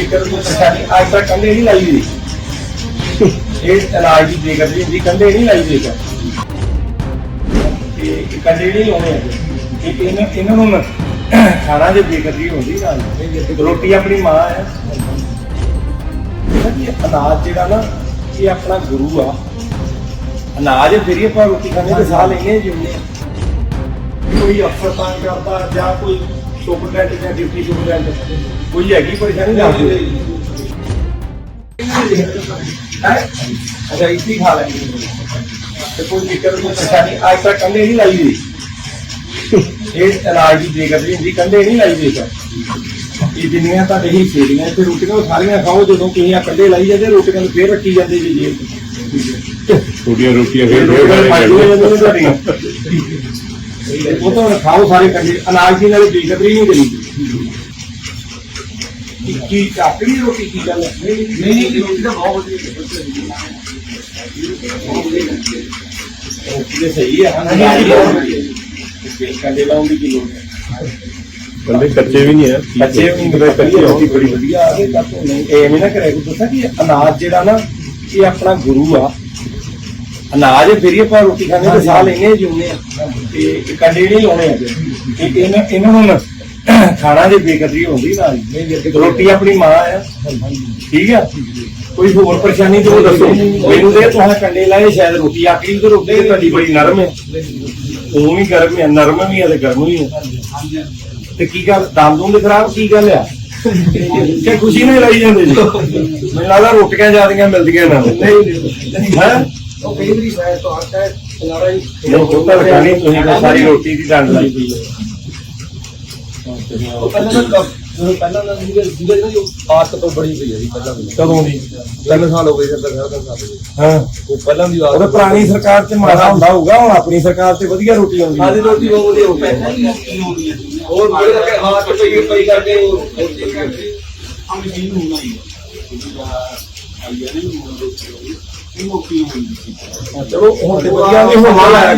ਦਿੱਕਤ ਕੋਈ ਪਰੇਸ਼ਾਨੀ ਅੱਜ ਤੱਕ ਕੰਡੇ ਨਹੀਂ ਲਾਈ ਹੋਈ। ਇਹ ਇਲਾਜ ਦੀ ਜੇਕਰ ਵੀ ਹੁੰਦੀ ਕੰਡੇ ਨਹੀਂ ਲਾਈ ਜੇਕਰ ਇਹ ਕੰਡੇ ਨਹੀਂ ਲਾਉਣੇ ਇਹ ਇਹਨਾਂ ਇਹਨਾਂ ਨੂੰ ਖਾਣਾ ਜੇ ਜੇਕਰ ਵੀ ਹੁੰਦੀ ਨਾਲ। ਰੋਟੀ ਆਪਣੀ ਮਾਂ ਹੈ। ਇਹਦਾ ਅਨਾਜ ਜਿਹੜਾ ਨਾ, ਇਹ ਆਪਣਾ ਗੁਰੂ ਆ। ਅਨਾਜ ਫਿਰ ਆਪਾਂ ਰੋਟੀ ਖਾਂਦੇ ਤੇ ਸਾਹ ਲੈਣੇ ਜਿਉਂਦੇ ਕੋਈ ਅਫਸਰ ਤੰਗ ਕਰਦਾ ਜਾਂ ਕੋਈ ਸੁਪਰਡੈਂਟ ਜਾਂ ਡਿਪਟੀ ਸੁਪਰਡੈਂਟ। ਕੋਈ ਹੈਗੀ ਪਰੇਸ਼ਾਨੀ ਦੱਸ ਦਿਓ ਹੈ? ਅੱਛਾ ਇੱਥੇ ਹੀ ਖਾ ਲੈਂਦੇ ਤੇ ਕੋਈ ਦਿੱਕਤ ਕੋਈ ਪਰੇਸ਼ਾਨੀ? ਅੱਜ ਤੱਕ ਕੰਡੇ ਨਹੀਂ ਲਾਈ ਹੋਈ। ਇਹ ਇਲਾਜ ਦੀ ਜੇਕਰ ਵੀ ਹੁੰਦੀ ਕੰਡੇ ਨਹੀਂ ਲਾਈ ਜੇਕਰ ਇਹ ਜਿੰਨੀਆਂ ਤੁਹਾਡੇ ਹੀ ਦੀਆਂ ਤੇ ਰੋਟੀਆਂ ਉਹ ਸਾਰੀਆਂ ਖਾਓ ਜਦੋਂ ਤੁਸੀਂ ਆ ਕੰਡੇ ਲਾਈ ਜਾਂਦੇ ਰੋਟੀਆਂ ਨੂੰ ਫੇਰ ਰੱਖੀ ਜਾਂਦੇ ਜੀ ਰੋਟੀਆਂ ਫਿਰ ਰੋਟੀਆਂ ਪੰਜ ਹੋ ਜਾਂਦੀਆਂ ਤੁਹਾਡੀਆਂ। ਤੇ ਉਹ ਤਾਂ ਖਾਓ ਸਾਰੇ ਕੰਡੇ ਅਨਾਜ ਦੀ ਨਾਲ ਬੇਕਦਰੀ ਨਹੀਂ ਕਰੀ। ਕੀ ਕੀ ਚਾਕਰੀ ਰੋਟੀ ਕੀ ਗੱਲ? ਨਹੀਂ ਨਹੀਂ ਨਹੀਂ ਰੋਟੀ ਤਾਂ ਬਹੁਤ ਵਧੀਆ ਰੋਟੀ ਤਾਂ ਸਹੀ ਹੈ ਹਾਂ ਕੰਡੇ ਲਾਉਣ ਦੀ ਕੀ ਲੋੜ ਹੈ ਕੱਚੇ ਵੀ ਨਹੀਂ ਹੈ ਬੱਚੇ ਵੀ ਨਹੀਂ ਕੱਚੇ ਰੋਟੀ ਬੜੀ ਵਧੀਆ ਨਹੀਂ ਐਵੇਂ ਨਾ ਕਰਿਆ ਕੋਈ ਦੱਸਾਂ ਕਿ ਅਨਾਜ ਜਿਹੜਾ ਨਾ ਇਹ ਆਪਣਾ ਗੁਰੂ ਆ। ਅਨਾਜ ਫਿਰ ਹੀ ਆਪਾਂ ਰੋਟੀ ਖਾਂਦੇ ਤੇ ਸਾਹ ਜਿਉਂਦੇ ਆ ਤੇ ਇਹ ਕੰਡੇ ਨਹੀਂ ਲਾਉਣੇ ਹੈਗੇ ਇਹ ਇਹਨਾਂ ਇਹਨਾਂ ਨੂੰ ਨਾ ਖਾਣਾ ਜੇ ਬੇਕਦਰੀ ਹੁੰਦੀ ਹੀ। ਰੋਟੀ ਆਪਣੀ ਮਾਂ ਆ ਠੀਕ ਆ? ਕੋਈ ਹੋਰ ਪਰੇਸ਼ਾਨੀ ਤੇ ਉਹ ਦੱਸੋ। ਮੈਨੂੰ ਦੇ ਤੁਹਾਨੂੰ ਕੰਡੇ ਲਾਏ ਸ਼ਾਇਦ ਰੋਟੀ ਆਕੜੀ ਤੇ ਰੋਟੀ ਤੇ ਤੁਹਾਡੀ ਬੜੀ ਨਰਮ ਹੈ। ਉਹ ਵੀ ਗਰਮ ਹੈ ਨਰਮ ਵੀ ਹੈ ਤੇ ਗਰਮ ਵੀ ਹੈ। ਤੇ ਕੀ ਗੱਲ ਦਮ ਦੂੰ ਦੇ ਖਰਾਬ ਕੀ ਗੱਲ ਆ? ਕਿ ਖੁਸ਼ੀ ਨਾਲ ਲਾਈ ਜਾਂਦੇ ਜੀ। ਮੈਨੂੰ ਲੱਗਦਾ ਰੋਟੀਆਂ ਜ਼ਿਆਦੀਆਂ ਮਿਲਦੀਆਂ ਨਾ। ਨਹੀਂ। ਹੈ? ਉਹ ਕਈ ਤਾਂ ਆਟਾ ਹੀ ਉਹ ਤਾਂ ਨਹੀਂ ਤੁਸੀਂ ਤਾਂ ਸਾਰੀ ਰੋਟੀ ਦੀ ਡੰਡ ਲਾਈ ਪਈ ਹੈ। ਉਹ ਪਹਿਲਾਂ ਨਾ ਕ- ਜਦੋਂ ਪਹਿਲਾਂ ਨਾ ਜਿਹਦੇ ਜਿਹਦੇ ਨਾ ਜੋ ਆਦਤ ਤੋਂ ਬੜੀ ਪਈ ਹੈ ਜੀ ਪਹਿਲਾਂ ਦੀ ਕਦੋਂ ਦੀ? ਤਿੰਨ ਸਾਲ ਹੋ ਗਏ ਜਦ ਤੱਕ ਤਿੰਨ ਸਾਲ ਹੋ ਗਏ। ਹਾਂ। ਉਹ ਪਹਿਲਾਂ ਦੀ ਉਹ ਆਦਤ ਪੁਰਾਣੀ ਸਰਕਾਰ ਤੇ ਮਾੜਾ ਹੁੰਦਾ ਹੋਊਗਾ ਹੁਣ ਆਪਣੀ ਸਰਕਾਰ ਤੇ ਵਧੀਆ ਰੋਟੀ ਆਉਂਦੀ ਸਾਡੀ ਹੈ ਰੋਟੀ ਬਹੁਤ ਵਧੀਆ ਹੋ। ਹੋਰ ਬੜੇ ਕਰਕੇ ਹਾथ ਪਈ ਪਈ ਕਰਕੇ ਉਹ ਰੋਟੀ ਕਰਕੇ ਚਲੋ ਹੁਣ ਤੇ ਵਧੀਆ ਨਹੀਂ ਹੋਣਾ ਲਾਇਆ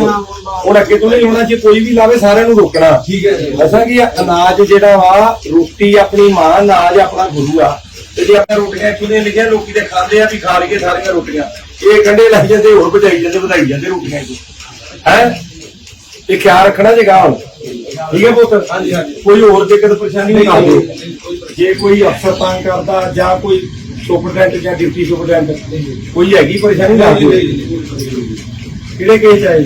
ਹੁਣ ਅੱਗੇ ਤੋਂ ਨਹੀਂ ਹੋਣਾ ਜੇ ਕੋਈ ਵੀ ਲਾਵੇ ਸਾਰਿਆਂ ਨੂੰ ਰੋਕਣਾ। ਠੀਕ ਹੈ ਜੀ। ਦੱਸਾਂ ਕਿ ਅਨਾਜ ਜਿਹੜਾ ਵਾ ਰੋਟੀ ਆਪਣੀ ਮਾਂ ਅਨਾਜ ਆਪਣਾ ਗੁਰੂ ਆ। ਤੇ ਜੇ ਆਪਾਂ ਰੋਟੀਆਂ ਕਿਹਨੇ ਲਿਖਿਆ ਲੋਕੀ ਤੇ ਖਾਂਦੇ ਆ ਵੀ ਖਾ ਲਈਏ ਸਾਰੀਆਂ ਰੋਟੀਆਂ। ਇਹ ਕੰਡੇ ਲੱਗ ਜਾਂਦੇ ਹੋਰ ਵਧਾਈ ਜਾਂਦੇ ਵਧਾਈ ਜਾਂਦੇ ਰੋਟੀਆਂ ਚ ਹੈ? ਇਹ ਖਿਆਲ ਰੱਖਣਾ ਜੇਗਾ ਹੁਣ। ਠੀਕ ਹੈ ਪੁੱਤ? ਹਾਂਜੀ, ਹਾਂਜੀ। ਕੋਈ ਹੋਰ ਦਿੱਕਤ ਪਰੇਸ਼ਾਨੀ ਨਹੀਂ ਆਉਂਦੀ। ਜੇ ਕੋਈ ਅਫਸਰ ਤੰਗ ਕਰਦਾ ਜਾਂ ਕੋਈ ਸੁਪਰਡੈਂਟ ਜਾਂ ਡਿਪਟੀ ਸੁਪਰਡੈਂਟ ਕੋਈ ਹੈਗੀ ਪਰੇਸ਼ਾਨੀ ਦੱਸ ਦਿਓ ਕਿਹੜੇ ਕੇਸ ਆਏ?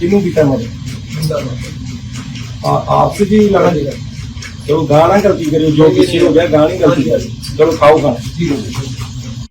ਕਿਹਨੂੰ ਕੀਤਾ ਮਤ ਆਪਸ ਜੀ ਲੜਾ ਦੇਗਾ ਚਲੋ ਗਾਣਾ ਗਲਤੀ ਕਰਿਓ, ਜੋ ਕਿਸੇ ਹੋ ਗਿਆ ਗਾਣੀ ਗਲਤੀ ਕਰਿਓ। ਚਲੋ ਖਾਓ ਖਾਣਾ।